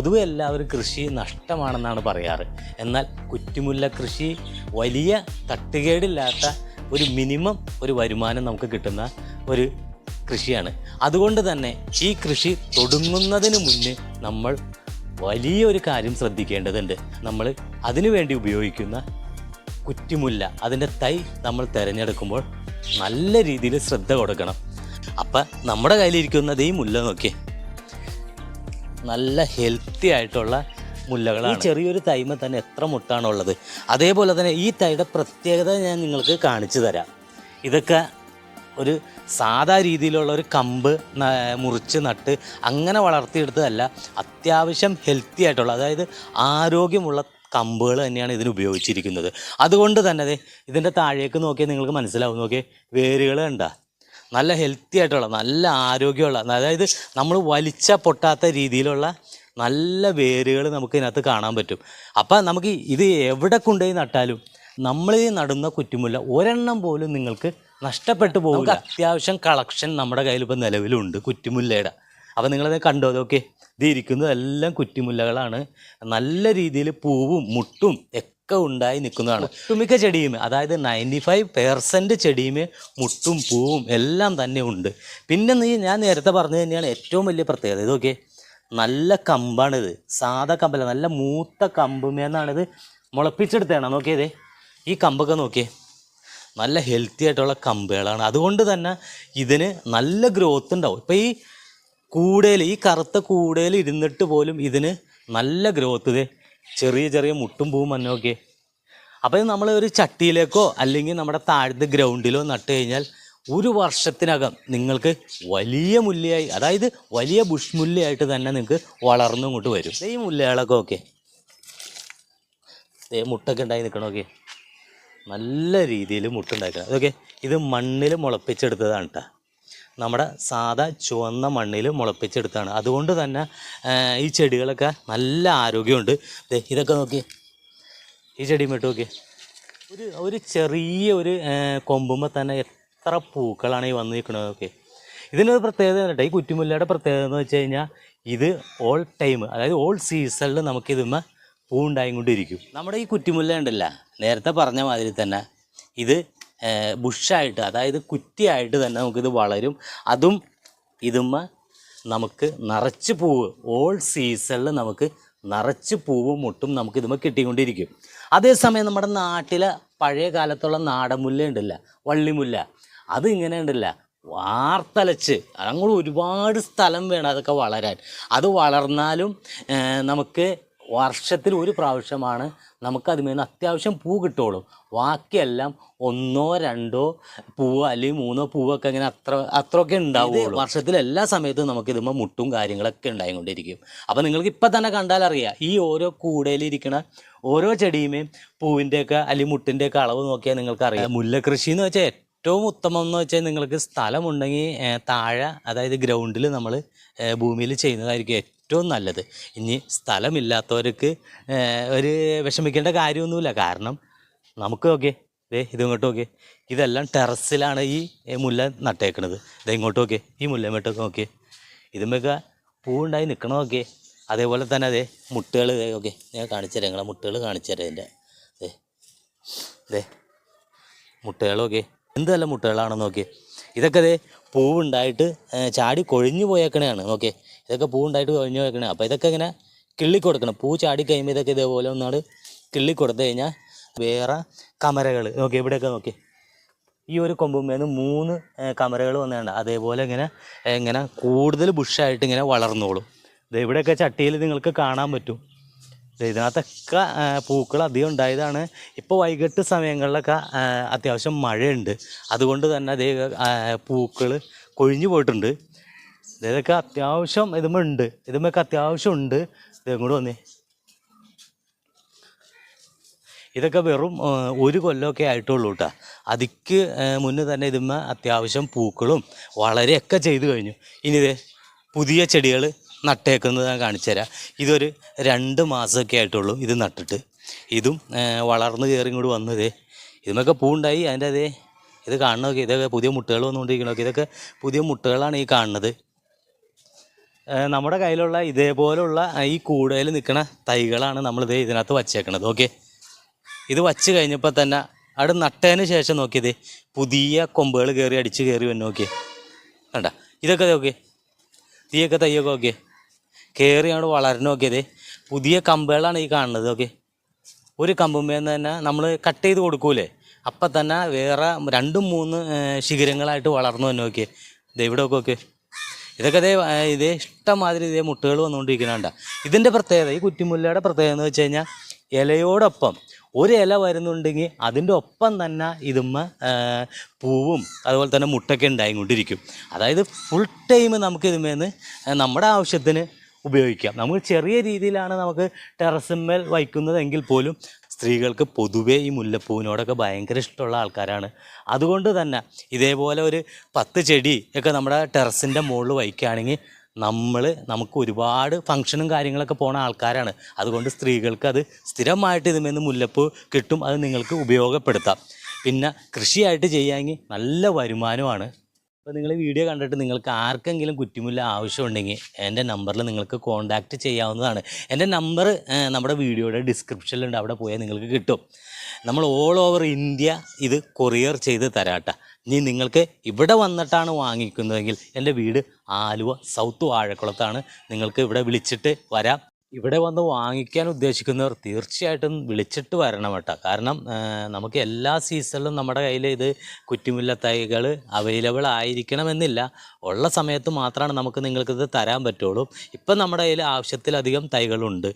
പൊതുവെ എല്ലാവരും കൃഷി നഷ്ടമാണെന്നാണ് പറയാറ്. എന്നാൽ കുറ്റിമുല്ല കൃഷി വലിയ തട്ടുകേടില്ലാത്ത ഒരു മിനിമം ഒരു വരുമാനം നമുക്ക് കിട്ടുന്ന ഒരു കൃഷിയാണ്. അതുകൊണ്ട് തന്നെ ഈ കൃഷി തുടങ്ങുന്നതിന് മുന്നേ നമ്മൾ വലിയൊരു കാര്യം ശ്രദ്ധിക്കേണ്ടതുണ്ട്. നമ്മൾ അതിനുവേണ്ടി ഉപയോഗിക്കുന്ന കുറ്റിമുല്ല അതിന്റെ തൈ നമ്മൾ തിരഞ്ഞെടുക്കുമ്പോൾ നല്ല രീതിയിൽ ശ്രദ്ധ കൊടുക്കണം. അപ്പം നമ്മുടെ കയ്യിലിരിക്കുന്നത് ഈ മുല്ല നോക്കിയേ. നല്ല ഹെൽത്തി ആയിട്ടുള്ള മുല്ലകളാണ്. ഈ ചെറിയൊരു തൈമ തന്നെ എത്ര മുട്ടാണുള്ളത്. അതേപോലെ തന്നെ ഈ തൈയുടെ പ്രത്യേകത ഞാൻ നിങ്ങൾക്ക് കാണിച്ചു തരാം. ഇതൊക്കെ ഒരു സാധാ രീതിയിലുള്ള ഒരു കമ്പ് മുറിച്ച് നട്ട് അങ്ങനെ വളർത്തിയെടുത്തതല്ല അത്യാവശ്യം ഹെൽത്തി ആയിട്ടുള്ള അതായത് ആരോഗ്യമുള്ള കമ്പുകൾ തന്നെയാണ് ഇതിന് ഉപയോഗിച്ചിരിക്കുന്നത്. അതുകൊണ്ട് തന്നെ ഇതിന്റെ താഴേക്ക് നോക്കിയാൽ നിങ്ങൾക്ക് മനസ്സിലാവും. നോക്കിയേ വേരുകൾ കണ്ട. നല്ല ഹെൽത്തി ആയിട്ടുള്ള നല്ല ആരോഗ്യമുള്ള അതായത് നമ്മൾ വലിച്ച പൊട്ടാത്ത രീതിയിലുള്ള നല്ല വേരുകൾ നമുക്ക് ഇതിനകത്ത് കാണാൻ പറ്റും. അപ്പം നമുക്ക് ഇത് എവിടെ കൊണ്ടുപോയി നട്ടാലും നമ്മൾ ഈ നടുന്ന കുറ്റിമുല്ല ഒരെണ്ണം പോലും നിങ്ങൾക്ക് നഷ്ടപ്പെട്ടു പോകും അത്യാവശ്യം കളക്ഷൻ നമ്മുടെ കയ്യിൽ ഇപ്പോൾ നിലവിലുണ്ട് കുറ്റിമുല്ലയുടെ. അപ്പോൾ നിങ്ങളത് കണ്ടോ അതൊക്കെ ഇത് ഇരിക്കുന്നതെല്ലാം കുറ്റിമുല്ലകളാണ്. നല്ല രീതിയിൽ പൂവും മുട്ടും ഒക്കെ ഉണ്ടായി നിൽക്കുന്നതാണ്. ഒട്ടുമിക്ക ചെടിയും അതായത് നയന്റി ഫൈവ് പെർസെന്റ് ചെടിയും മുട്ടും പൂവും എല്ലാം തന്നെ ഉണ്ട്. പിന്നെ നീ ഞാൻ നേരത്തെ പറഞ്ഞു തന്നെയാണ് ഏറ്റവും വലിയ പ്രത്യേകത. ഇതൊക്കെ നല്ല കമ്പാണിത്. സാധാ കമ്പല്ല നല്ല മൂത്ത കമ്പുമേന്നാണിത് മുളപ്പിച്ചെടുത്തതാണ്. നോക്കിയതേ ഈ കമ്പൊക്കെ നോക്കിയേ നല്ല ഹെൽത്തി ആയിട്ടുള്ള കമ്പുകളാണ്. അതുകൊണ്ട് തന്നെ ഇതിന് നല്ല ഗ്രോത്ത് ഉണ്ടാവും. ഇപ്പം ഈ കൂടയിൽ ഈ കറുത്ത കൂടയിൽ ഇരുന്നിട്ട് പോലും ഇതിന് നല്ല ഗ്രോത്ത് ചെറിയ ചെറിയ മുട്ടും പൂവും മഞ്ഞൊക്കെ അപ്പോൾ നമ്മൾ ഒരു ചട്ടിയിലേക്കോ അല്ലെങ്കിൽ നമ്മുടെ താഴത്തെ ഗ്രൗണ്ടിലോ നട്ട് കഴിഞ്ഞാൽ ഒരു വർഷത്തിനകം നിങ്ങൾക്ക് വലിയ മുല്ലയായി അതായത് വലിയ ബുഷ് മുല്ലയായിട്ട് തന്നെ നിങ്ങൾക്ക് വളർന്നു ഇങ്ങോട്ട് വരും. ഈ മുല്ലകളൊക്കെ ഓക്കെ മുട്ടൊക്കെ ഉണ്ടായി നിൽക്കണമൊക്കെ നല്ല രീതിയിൽ മുട്ടുണ്ടാക്കണം അതൊക്കെ ഇത് മണ്ണിൽ മുളപ്പിച്ചെടുത്തതാണ് കേട്ടോ നമ്മുടെ സാധാ ചുവന്ന മണ്ണിൽ മുളപ്പിച്ചെടുത്താണ് അതുകൊണ്ട് തന്നെ ഈ ചെടികളൊക്കെ നല്ല ആരോഗ്യമുണ്ട്. ഇതൊക്കെ നോക്കി ഈ ചെടി നോക്കി. ഒരു ഒരു ചെറിയ ഒരു കൊമ്പുമ്പോൾ തന്നെ എത്ര പൂക്കളാണ് ഈ വന്ന് നിൽക്കുന്നത് നോക്കി. ഇതിനൊരു പ്രത്യേകത കേട്ടോ ഈ കുറ്റിമുല്ലയുടെ പ്രത്യേകത എന്ന് വെച്ച് കഴിഞ്ഞാൽ ഇത് ഓൾ ടൈം അതായത് ഓൾ സീസണിൽ നമുക്ക് പൂ ഉണ്ടായും കൊണ്ടിരിക്കും നമ്മുടെ ഈ കുറ്റിമുല്ല ഉണ്ടല്ല നേരത്തെ പറഞ്ഞ മാതിരി തന്നെ ഇത് ബുഷായിട്ട് അതായത് കുറ്റിയായിട്ട് തന്നെ നമുക്കിത് വളരും. അതും ഇതുമ്മ നമുക്ക് നിറച്ച് പൂവ് ഓൾ സീസണിൽ നമുക്ക് നിറച്ച് പൂവും മുട്ടും നമുക്ക് ഇതുമ്പോൾ കിട്ടിക്കൊണ്ടിരിക്കും. അതേസമയം നമ്മുടെ നാട്ടിലെ പഴയ കാലത്തുള്ള നാടൻമുല്ല ഉണ്ടല്ല വള്ളിമുല്ല. അത് ഇങ്ങനെ ഉണ്ടല്ല വാർത്തലച്ച് അങ്ങോട്ട് ഒരുപാട് സ്ഥലം വേണം അതൊക്കെ വളരാൻ. അത് വളർന്നാലും നമുക്ക് വർഷത്തിൽ ഒരു പ്രാവശ്യമാണ് നമുക്ക് അതിൽ അത്യാവശ്യം പൂ കിട്ടുള്ളൂ. ബാക്കിയെല്ലാം ഒന്നോ രണ്ടോ പൂവോ അല്ലെങ്കിൽ മൂന്നോ പൂവൊക്കെ ഇങ്ങനെ അത്ര അത്രയൊക്കെ ഉണ്ടാവുള്ളൂ. വർഷത്തിൽ എല്ലാ സമയത്തും നമുക്ക് ഇതുമ്പോൾ മുട്ടും കാര്യങ്ങളൊക്കെ ഉണ്ടായിക്കൊണ്ടിരിക്കും. അപ്പോൾ നിങ്ങൾക്ക് ഇപ്പം തന്നെ കണ്ടാൽ അറിയാം ഈ ഓരോ കൂടയിലിരിക്കണ ഓരോ ചെടിയുമേയും പൂവിന്റെയൊക്കെ അല്ലെങ്കിൽ മുട്ടിന്റെയൊക്കെ അളവ് നോക്കിയാൽ നിങ്ങൾക്ക് അറിയാം മുല്ലകൃഷി എന്ന് വെച്ചാൽ ഏറ്റവും ഉത്തമം എന്ന് വെച്ചാൽ നിങ്ങൾക്ക് സ്ഥലമുണ്ടെങ്കിൽ താഴെ അതായത് ഗ്രൗണ്ടിൽ നമ്മൾ ഭൂമിയിൽ ചെയ്യുന്നതായിരിക്കും ഏറ്റവും നല്ലത്. ഇനി സ്ഥലമില്ലാത്തവർക്ക് ഒരു വിഷമിക്കേണ്ട കാര്യമൊന്നുമില്ല. കാരണം നമുക്ക് നോക്കിയേ ദേ ഇത് നോക്കിയേ. ഇതെല്ലാം ടെറസിലാണ് ഈ മുല്ല നട്ടേക്കണത്. ദേ ഇങ്ങോട്ട് നോക്കിയേ ഈ മുല്ലമേട്ടൊക്കെ നോക്കിയേ. ഇതുമൊക്കെ പൂവുണ്ടായി നിൽക്കണം നോക്കിയേ. അതേപോലെ തന്നെ അതെ മുട്ടുകൾ ഓക്കെ ഞാൻ കാണിച്ചു തരാം നിങ്ങളെ മുട്ടുകൾ കാണിച്ചു തരാം ഇതിന്റെ. അതെ അതെ മുട്ടകളൊക്കെ എന്തല്ല മുട്ടകളാണെന്ന് നോക്കിയേ. ഇതൊക്കെ ദേ പൂവുണ്ടായിട്ട് ചാടി കൊഴിഞ്ഞു പോയേക്കണയാണ് നോക്കിയേ. ഇതൊക്കെ പൂവുണ്ടായിട്ട് കൊഴിഞ്ഞു പോയേക്കണേ. അപ്പോൾ ഇതൊക്കെ ഇങ്ങനെ കിള്ളി കൊടുക്കണം പൂ ചാടി കഴിയുമ്പോൾ ഇതൊക്കെ ഇതേപോലെ ഒന്നാട് കിള്ളി കൊടുത്തു കഴിഞ്ഞാൽ വേറെ കമരകൾ നോക്കി ഇവിടെയൊക്കെ നോക്കി ഈ ഒരു കൊമ്പുമേന്ന് മൂന്ന് കമരകൾ വന്നതാണ് അതേപോലെ ഇങ്ങനെ ഇങ്ങനെ കൂടുതൽ ബുഷായിട്ട് ഇങ്ങനെ വളർന്നോളും. ഇത് ഇവിടെയൊക്കെ ചട്ടിയിൽ നിങ്ങൾക്ക് കാണാൻ പറ്റും. ഇതിനകത്തൊക്കെ പൂക്കൾ അധികം ഉണ്ടായതാണ്. ഇപ്പോൾ വൈകിട്ട് സമയങ്ങളിലൊക്കെ അത്യാവശ്യം മഴയുണ്ട്. അതുകൊണ്ട് തന്നെ അതേ പൂക്കൾ കൊഴിഞ്ഞു പോയിട്ടുണ്ട്. ഇതൊക്കെ അത്യാവശ്യം ഇതുമുണ്ട്. ഉണ്ട് ഇതുമ്മൊക്കെ അത്യാവശ്യം ഉണ്ട്. ഇതും കൂടെ വന്നേ. ഇതൊക്കെ വെറും ഒരു കൊല്ലമൊക്കെ ആയിട്ടുള്ളൂ കേട്ടോ. അതിക്ക് മുന്നേ തന്നെ ഇതുമ്മ അത്യാവശ്യം പൂക്കളും വളരെയൊക്കെ ചെയ്തു കഴിഞ്ഞു. ഇനി പുതിയ ചെടികൾ നട്ടേക്കുന്നത് ഞാൻ കാണിച്ചു തരാം ഇതൊരു രണ്ട് മാസമൊക്കെ ആയിട്ടുള്ളൂ ഇത് നട്ടിട്ട്. ഇതും വളർന്നു കയറി ഇങ്ങോട്ട് വന്നതേ. ഇതുമൊക്കെ പൂണ്ടായി അതിന്റെ അതേ ഇത് കാണണമൊക്കെ ഇതൊക്കെ പുതിയ മുട്ടകൾ വന്നുകൊണ്ടിരിക്കണമൊക്കെ ഇതൊക്കെ പുതിയ മുട്ടകളാണ് ഈ കാണുന്നത്. നമ്മുടെ കയ്യിലുള്ള ഇതേപോലുള്ള ഈ കൂടയിൽ നിൽക്കുന്ന തൈകളാണ് നമ്മളിത് ഇതിനകത്ത് വച്ചേക്കണത്. ഓക്കെ. ഇത് വച്ച് കഴിഞ്ഞപ്പോൾ തന്നെ അവിടെ നട്ടതിന് ശേഷം നോക്കിയത് പുതിയ കൊമ്പുകൾ കയറി അടിച്ച് കയറി വന്നു. നോക്കിയേ കണ്ട? ഇതൊക്കെ നോക്കിയേ. തീയൊക്കെ തയ്യൊക്കെ നോക്കിയേ. കയറി അങ്ങോട്ട് വളർന്നു നോക്കിയത്. പുതിയ കമ്പുകളാണ് ഈ കാണുന്നത് ഓക്കെ ഒരു കമ്പുമേന്ന് തന്നെ നമ്മൾ കട്ട് ചെയ്ത് കൊടുക്കൂലേ? അപ്പം തന്നെ വേറെ രണ്ടും മൂന്ന് ശിഖിരങ്ങളായിട്ട് വളർന്നു തന്നെ നോക്കിയേ ഇവിടെ ഒക്കെ ഓക്കെ ഇതൊക്കെ ഇതേ ഇതേ ഇഷ്ടംമാതിരി ഇതേ മുട്ടുകൾ വന്നുകൊണ്ടിരിക്കുന്നുണ്ട. ഇതിന്റെ പ്രത്യേകത ഈ കുറ്റിമുല്ലയുടെ പ്രത്യേകത എന്ന് വെച്ച് കഴിഞ്ഞാൽ ഇലയോടൊപ്പം ഒരു ഇല വരുന്നുണ്ടെങ്കിൽ അതിന്റെ ഒപ്പം തന്നെ ഇതുമ്മ പൂവും അതുപോലെ തന്നെ മുട്ടൊക്കെ ഉണ്ടായിക്കൊണ്ടിരിക്കും. അതായത് ഫുൾ ടൈം നമുക്ക് ഇതുമേന്ന് നമ്മുടെ ആവശ്യത്തിന് ഉപയോഗിക്കാം. നമ്മൾ ചെറിയ രീതിയിലാണ് നമുക്ക് ടെറസിന്മേൽ വയ്ക്കുന്നതെങ്കിൽ പോലും സ്ത്രീകൾക്ക് പൊതുവേ ഈ മുല്ലപ്പൂവിനോടൊക്കെ ഭയങ്കര ഇഷ്ടമുള്ള ആൾക്കാരാണ്. അതുകൊണ്ട് തന്നെ ഇതേപോലെ ഒരു പത്ത് ചെടി ഒക്കെ നമ്മുടെ ടെറസിന്റെ മുകളിൽ വയ്ക്കുകയാണെങ്കിൽ നമ്മൾ നമുക്ക് ഒരുപാട് ഫങ്ഷനും കാര്യങ്ങളൊക്കെ പോണ ആൾക്കാരാണ്. അതുകൊണ്ട് സ്ത്രീകൾക്ക് അത് സ്ഥിരമായിട്ട് ഇതിൽ മുല്ലപ്പൂ കിട്ടും അത് നിങ്ങൾക്ക് ഉപയോഗപ്പെടുത്താം. പിന്നെ കൃഷിയായിട്ട് ചെയ്യാമെങ്കിൽ നല്ല വരുമാനമാണ് അപ്പോൾ നിങ്ങൾ വീഡിയോ കണ്ടിട്ട് നിങ്ങൾക്ക് ആർക്കെങ്കിലും കുറ്റിമുല്ല ആവശ്യമുണ്ടെങ്കിൽ എന്റെ നമ്പറിൽ നിങ്ങൾക്ക് കോൺടാക്റ്റ് ചെയ്യാവുന്നതാണ്. എന്റെ നമ്പർ നമ്മുടെ വീഡിയോയുടെ ഡിസ്ക്രിപ്ഷനിലുണ്ട് അവിടെ പോയാൽ നിങ്ങൾക്ക് കിട്ടും. നമ്മൾ ഓൾ ഓവർ ഇന്ത്യ ഇത് കൊറിയർ ചെയ്ത് തരാട്ട. ഇനി നിങ്ങൾക്ക് ഇവിടെ വന്നിട്ടാണ് വാങ്ങിക്കുന്നതെങ്കിൽ എന്റെ വീട് ആലുവ സൗത്ത് വാഴക്കുളത്താണ് നിങ്ങൾക്ക് ഇവിടെ വിളിച്ചിട്ട് വരാം. ഇവിടെ വന്ന് വാങ്ങിക്കാൻ ഉദ്ദേശിക്കുന്നവർ തീർച്ചയായിട്ടും വിളിച്ചിട്ട് വരണം കേട്ടോ. കാരണം നമുക്ക് എല്ലാ സീസണിലും നമ്മുടെ കയ്യിൽ ഇത് കുറ്റിമുല്ല തൈകൾ അവൈലബിൾ ആയിരിക്കണമെന്നില്ല. ഉള്ള സമയത്ത് മാത്രമാണ് നമുക്ക് നിങ്ങൾക്കിത് തരാൻ പറ്റുള്ളൂ. ഇപ്പം നമ്മുടെ കയ്യിൽ ആവശ്യത്തിലധികം തൈകളുണ്ട്.